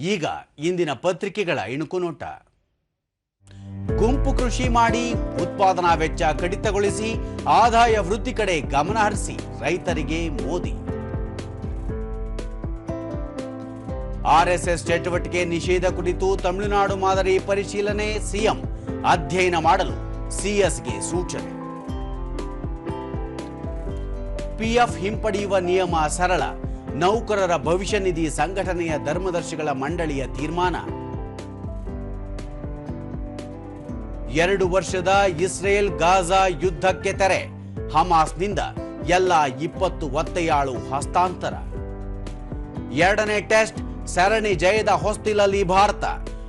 ಈಗ ಇಂದಿನ ಪತ್ರಿಕೆಗಳ ಇಣುಕು ನೋಟ. ಗುಂಪು ಕೃಷಿ ಮಾಡಿ ಉತ್ಪಾದನಾ ವೆಚ್ಚ ಕಡಿತಗೊಳಿಸಿ ಆದಾಯ ವೃದ್ಧಿ ಕಡೆ ಗಮನ ಹರಿಸಿ ರೈತರಿಗೆ ಮೋದಿ. ಆರ್ಎಸ್ಎಸ್ ಚಟುವಟಿಕೆ ನಿಷೇಧ ಕುರಿತು ತಮಿಳುನಾಡು ಮಾದರಿ ಪರಿಶೀಲನೆ ಸಿಎಂ ಅಧ್ಯಯನ ಮಾಡಲು ಸಿಎಸ್ಗೆ ಸೂಚನೆ. ಪಿಎಫ್ ಹಿಂಪಡೆಯುವ ನಿಯಮ ಸರಳ. ನೌಕರರ ಭವಿಷ್ಯ ನಿಧಿ ಸಂಘಟನೆಯ ಧರ್ಮದರ್ಶಿಗಳ ಮಂಡಳಿಯ ತೀರ್ಮಾನ. ಎರಡು ವರ್ಷದ ಇಸ್ರೇಲ್ ಗಾಜಾ ಯುದ್ಧಕ್ಕೆ ತೆರೆ. ಹಮಾಸ್ನಿಂದ ಎಲ್ಲ ಇಪ್ಪತ್ತು ಒತ್ತೆಯಾಳು ಹಸ್ತಾಂತರ. ಎರಡನೇ ಟೆಸ್ಟ್ ಸರಣಿ ಜಯದ ಹೊಸ್ತಿಲಲ್ಲಿ ಭಾರತ.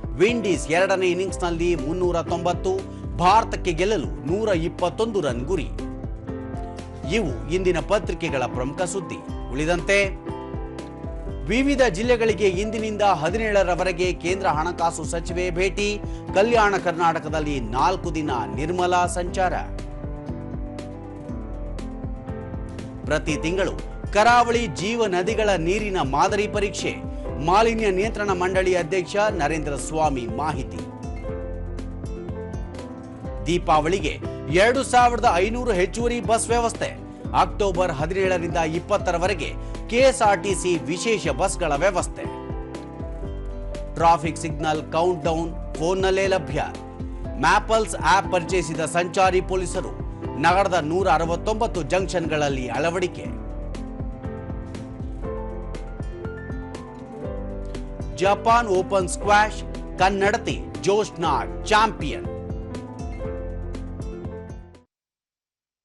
ವಿಂಡೀಸ್ ಎರಡನೇ ಇನ್ನಿಂಗ್ಸ್ನಲ್ಲಿ ಮುನ್ನೂರ ತೊಂಬತ್ತು, ಭಾರತಕ್ಕೆ ಗೆಲ್ಲಲು ನೂರ ಇಪ್ಪತ್ತೊಂದು ರನ್ ಗುರಿ. ಇವು ಇಂದಿನ ಪತ್ರಿಕೆಗಳ ಪ್ರಮುಖ ಸುದ್ದಿ. ಉಳಿದಂತೆ, ವಿವಿಧ ಜಿಲ್ಲೆಗಳಿಗೆ ಇಂದಿನಿಂದ ಹದಿನೇಳರವರೆಗೆ ಕೇಂದ್ರ ಹಣಕಾಸು ಸಚಿವೆ ಭೇಟಿ, ಕಲ್ಯಾಣ ಕರ್ನಾಟಕದಲ್ಲಿ ನಾಲ್ಕು ದಿನ ನಿರ್ಮಲಾ ಸಂಚಾರ. ಪ್ರತಿ ತಿಂಗಳು ಕರಾವಳಿ ಜೀವ ನದಿಗಳ ನೀರಿನ ಮಾದರಿ ಪರೀಕ್ಷೆ, ಮಾಲಿನ್ಯ ನಿಯಂತ್ರಣ ಮಂಡಳಿ ಅಧ್ಯಕ್ಷ ನರೇಂದ್ರ ಸ್ವಾಮಿ ಮಾಹಿತಿ. ದೀಪಾವಳಿಗೆ ಎರಡು ಸಾವಿರದ ಐನೂರು ಹೆಚ್ಚುವರಿ ಬಸ್ ವ್ಯವಸ್ಥೆ. ಅಕ್ಟೋಬರ್ ಹದಿನೇಳರಿಂದ ಇಪ್ಪತ್ತರವರೆಗೆ ಕೆಎಸ್ಆರ್ಟಿಸಿ ವಿಶೇಷ ಬಸ್ಗಳ ವ್ಯವಸ್ಥೆ. ಟ್ರಾಫಿಕ್ ಸಿಗ್ನಲ್ ಕೌಂಟ್ ಡೌನ್ ಫೋನ್ನಲ್ಲೇ ಲಭ್ಯ. ಮ್ಯಾಪಲ್ಸ್ ಆಪ್ ಪರಿಚಯಿಸಿದ ಸಂಚಾರಿ ಪೊಲೀಸರು ನಗರದ ನೂರ ಅರವತ್ತೊಂಬತ್ತು ಜಂಕ್ಷನ್ಗಳಲ್ಲಿ ಅಳವಡಿಕೆ. ಜಪಾನ್ ಓಪನ್ ಸ್ಕ್ವಾಷ್ ಕನ್ನಡತಿ ಜೋಶ್ನಾ ಚಾಂಪಿಯನ್.